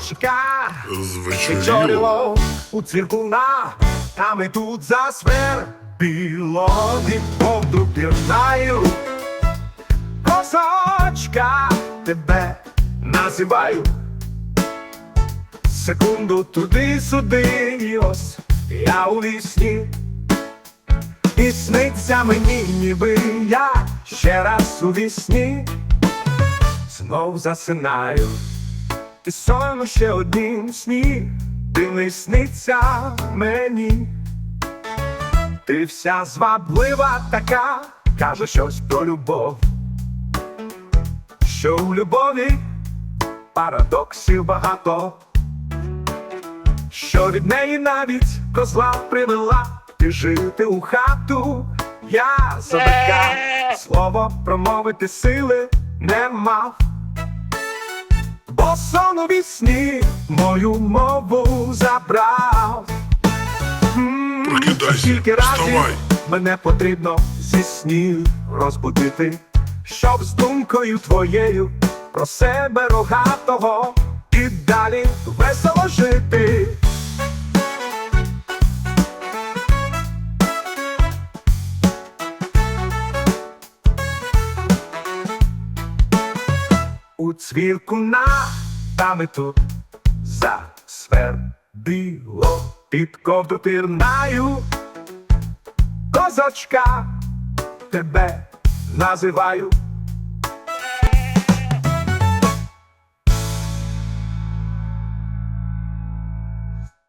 Козачка Звичайно. У цвіркуна, а ми тут за свер білоді повду пірнаю. Козачка, тебе називаю. Секунду туди-сюди, і ось я у вісні. І сниться мені, ніби я ще раз у вісні. Знов засинаю. Ти сон ще однім сні, сниться мені. Ти вся зваблива така, каже щось про любов. Що у любові парадоксів багато, що від неї навіть козла привела ти жити у хату. Я забрикав, слово промовити сили не мав. Бо сон у вісні мою мову забрав. Прокидайся, Скільки разів вставай. мене потрібно зі снів розбудити, щоб з думкою твоєю про себе рогатого і далі весело жити. У цвірку на та за тут під ковду пірнаю. Козочка, тебе називаю